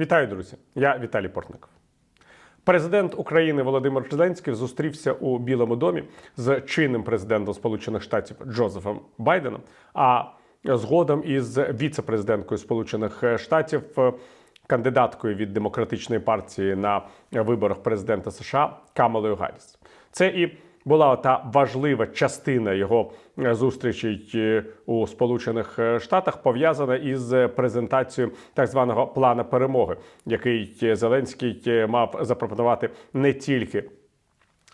Вітаю, друзі! Я Віталій Портников. Президент України Володимир Зеленський зустрівся у Білому домі з чинним президентом Сполучених Штатів Джозефом Байденом, а згодом із віце-президенткою Сполучених Штатів, е, кандидаткою від демократичної партії на виборах президента США Камалою Гарріс. Це і була та важлива частина його е, зустрічей е, у Сполучених е, Штатах, пов'язана із презентацією так званого плану перемоги, який Зеленський мав запропонувати не тільки.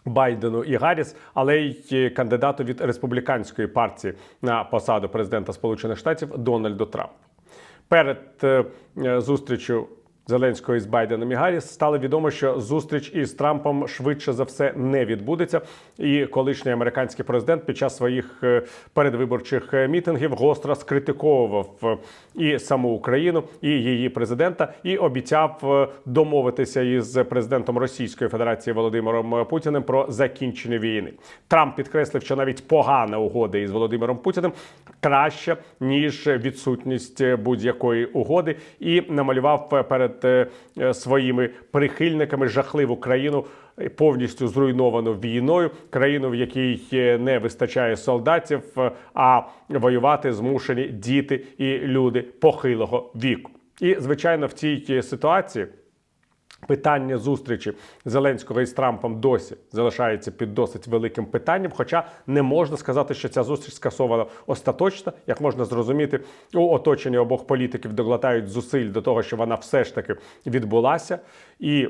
Байдену і Гарріс, але й кандидату від республіканської партії на посаду президента Сполучених Штатів Дональду Трампу. Перед зустрічю Зеленського із Байденом і Гарріс стало відомо, що зустріч із Трампом швидше за все не відбудеться. І колишній американський президент під час своїх е, передвиборчих е, мітингів гостро скритиковував е, і саму Україну, і її президента, і обіцяв домовитися із президентом Російської Федерації Володимиром Путіним про закінчення війни. Трамп підкреслив, що навіть погана угода із Володимиром Путіним краще ніж відсутність будь-якої угоди, і намалював перед е, е, своїми прихильниками жахливу країну. е, Повністю зруйновану війною, країну, в якій не вистачає солдатів, а воювати змушені діти і люди похилого віку. І звичайно, в цій ситуації Питання зустрічі Зеленського із Трампом досі залишається під досить великим питанням. Хоча не можна сказати, що ця зустріч скасована остаточно, як можна зрозуміти, у оточенні обох політиків докладають зусиль до того, що вона все ж таки відбулася. І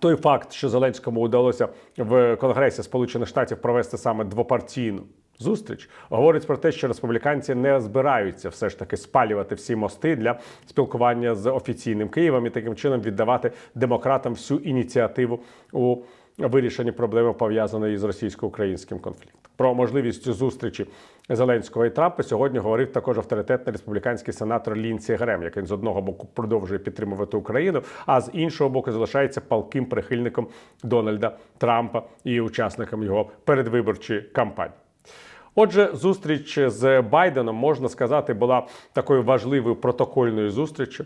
той факт, що Зеленському вдалося в Конгресі Сполучених Штатів провести саме двопартійну зустріч, говорить про те, що республіканці не збираються все ж таки спалювати всі мости для спілкування з офіційним Києвом і таким чином віддавати демократам всю ініціативу у вирішенні проблеми пов'язаної з російсько-українським конфліктом. Про можливість зустрічі Зеленського і Трампа сьогодні говорив також авторитетний республіканський сенатор Лінсі Грем, який з одного боку продовжує підтримувати Україну, а з іншого боку залишається палким прихильником Дональда Трампа і учасником його передвиборчої кампанії. Отже, зустріч з Байденом можна сказати була такою важливою протокольною зустрічю.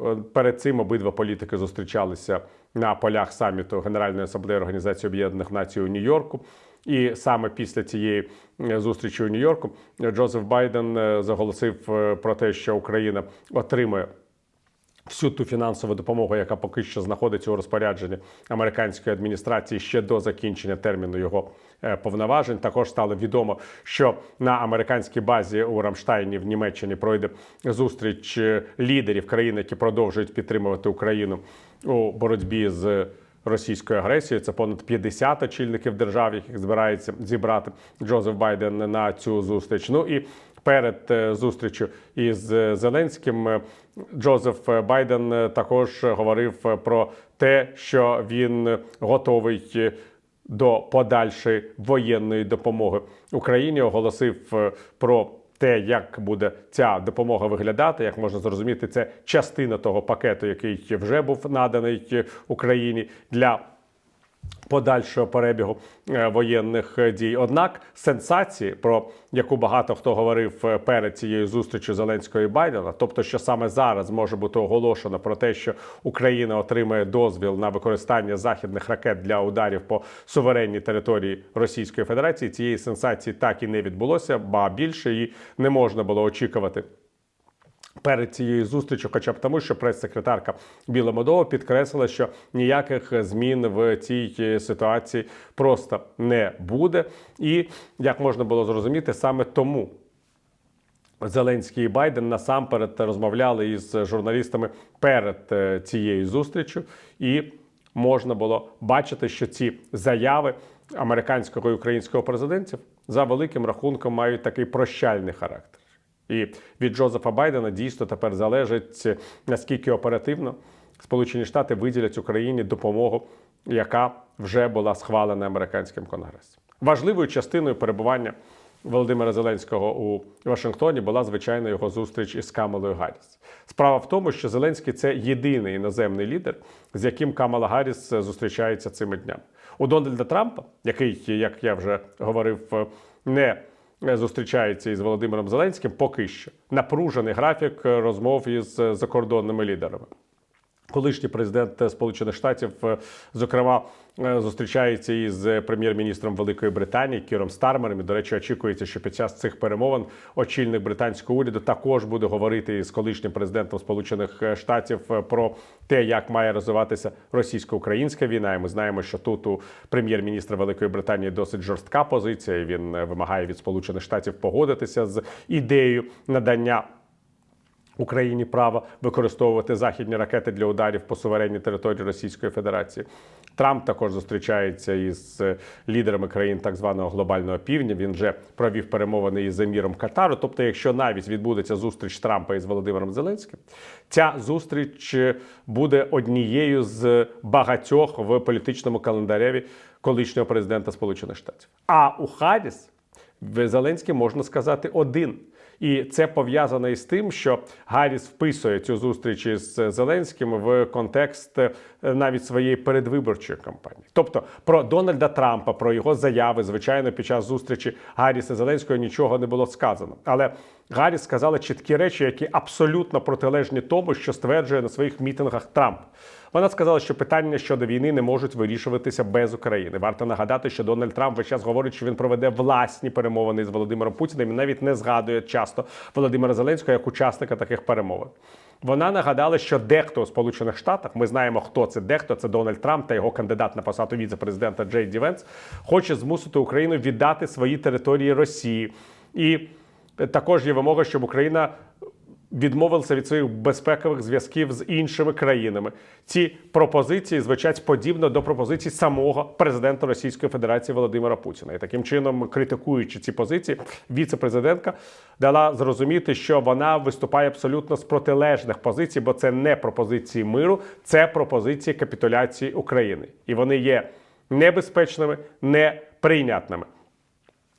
Е, Перед цим обидва політики зустрічалися на полях саміту Генеральної асамблеї Організації Об'єднаних Націй у Нью-Йорку. І саме після цієї е, зустрічі у Нью-Йорку Джозеф Байден е, заголосив про те, що Україна отримує всю ту фінансову допомогу, яка поки що знаходиться у розпорядженні американської адміністрації ще до закінчення терміну його е, повноважень. Також стало відомо, що на американській базі у Рамштайні в Німеччині пройде зустріч е, лідерів країн, які продовжують підтримувати Україну у боротьбі з. Російською агресією це понад 50 очільників держав, яких збирається зібрати Джозеф Байден на цю зустріч. Ну і перед е, зустрічю із е, Зеленським е, Джозеф Байден також говорив про те, що він готовий. До подальшої воєнної допомоги Україні оголосив про те, як буде ця допомога виглядати, як можна зрозуміти, це частина того пакету, який вже був наданий е, Україні для подальшого перебігу е, воєнних е, дій. Однак сенсації, про яку багато хто говорив е, перед цією зустрічю Зеленського і Байдена, тобто, що саме зараз може бути оголошено про те, що Україна отримає дозвіл на використання західних ракет для ударів по суверенній території Російської Федерації, цієї сенсації так і не відбулося, ба більше її не можна було очікувати. Перед цією зустрічю, хоча б тому, що прес-секретарка Біломодова підкреслила, що ніяких змін в цій е, ситуації просто не буде. І як можна було зрозуміти, саме тому Зеленський і Байден насамперед розмовляли із журналістами перед е, цією зустрічю, і можна було бачити, що ці заяви американського і українського президентів за великим рахунком мають такий прощальний характер. І від Джозефа Байдена дійсно тепер залежить наскільки оперативно Сполучені Штати виділять Україні допомогу, яка вже була схвалена американським конгресом. Важливою частиною перебування Володимира Зеленського у Вашингтоні була звичайно його зустріч із Камалою Гарріс. Справа в тому, що Зеленський це єдиний іноземний лідер, з яким Камала Гарріс зустрічається цими днями. У Дональда Трампа, який, як я вже говорив, не е, зустрічається із Володимиром Зеленським, поки що напружений графік розмов із закордонними лідерами. Колишній президент Сполучених Штатів, е, зокрема, е, зустрічається із прем'єр-міністром Великої Британії Кіром Стармером. І, до речі, очікується, що під час цих перемовин очільник британського уряду також буде говорити із колишнім президентом Сполучених Штатів е, про те, як має розвиватися російсько-українська війна. І ми знаємо, що тут у прем'єр-міністра Великої Британії досить жорстка позиція. Він е, вимагає від Сполучених Штатів погодитися з ідеєю надання. Україні право використовувати західні ракети для ударів по суверенній території Російської Федерації. Трамп також зустрічається із е, лідерами країн так званого глобального півдня. Він вже провів перемовини із еміром Катару. Тобто, якщо навіть відбудеться зустріч Трампа із Володимиром Зеленським, ця зустріч е, буде однією з багатьох в політичному календареві колишнього президента Сполучених Штатів. А у Хадіс Зеленський можна сказати один. І це пов'язано із тим, що Гарріс вписує цю зустріч із Зеленським в контекст е, навіть своєї передвиборчої кампанії. Тобто про Дональда Трампа, про його заяви, звичайно, під час зустрічі Гарріса Зеленського нічого не було сказано. Але Гарріс сказала чіткі речі, які абсолютно протилежні тому, що стверджує на своїх мітингах Трамп. Вона сказала, що питання щодо війни не можуть вирішуватися без України. Варто нагадати, що Дональд Трамп весь час говорить, що він проведе власні перемовини з Володимиром Путіним і навіть не згадує часто Володимира Зеленського як учасника таких перемовин. Вона нагадала, що дехто у Сполучених Штатах, ми знаємо, хто це дехто, це Дональд Трамп та його кандидат на посаду віце-президента Джей Ді Венс, хоче змусити Україну віддати свої території Росії. І також є вимога, щоб Україна відмовилися від своїх безпекових зв'язків з іншими країнами. Ці пропозиції звучать подібно до пропозицій самого президента Російської Федерації Володимира Путіна. І таким чином, критикуючи ці позиції, віце-президентка дала зрозуміти, що вона виступає абсолютно з протилежних позицій, бо це не пропозиції миру, це пропозиції капітуляції України, і вони є небезпечними, неприйнятними.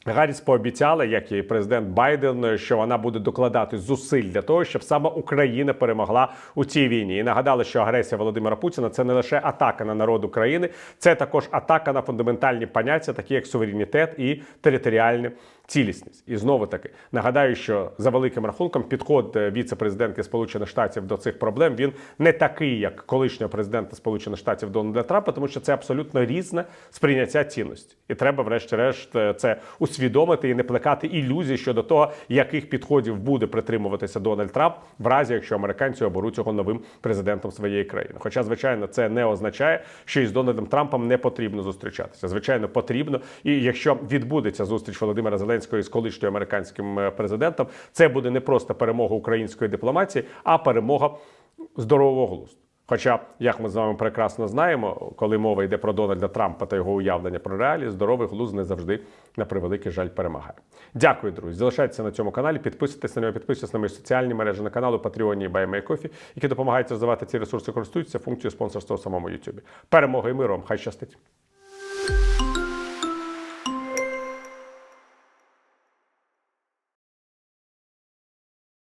Гарріс пообіцяла, як і президент Байден, що вона буде докладати зусиль для того, щоб саме Україна перемогла у цій війні. І нагадала, що агресія Володимира Путіна це не лише атака на народ України, це також атака на фундаментальні поняття, такі як суверенітет і територіальна цілісність. І знову таки нагадаю, що за великим рахунком підход е, віце-президентки Сполучених Штатів до цих проблем він не такий, як колишнього президента Сполучених Штатів Дональда Трампа, тому що це абсолютно різне сприйняття цінності, і треба, врешті-решт, е, це усвідомити і не плекати ілюзій щодо того, яких підходів буде притримуватися Дональд Трамп, в разі якщо американці оберуть його новим президентом своєї країни. Хоча, звичайно, це не означає, що із Дональдом Трампом не потрібно зустрічатися. Звичайно, потрібно. І якщо відбудеться зустріч Володимира Зеленського з колишньою американським е, президентом, це буде не просто перемога української дипломатії, а перемога здорового глузду. Хоча, як ми з вами прекрасно знаємо, коли мова йде про Дональда Трампа та його уявлення про реалії, здоровий глузд не завжди на превеликий жаль перемагає. Дякую, друзі. Залишайтеся на цьому каналі, підписуйтесь на нього, підписуйтесь на мої соціальні мережі на каналу Патреоні і які допомагають розвивати ці ресурси, користуються функцією спонсорства у самому YouTube. Перемоги і миру вам! Хай щастить!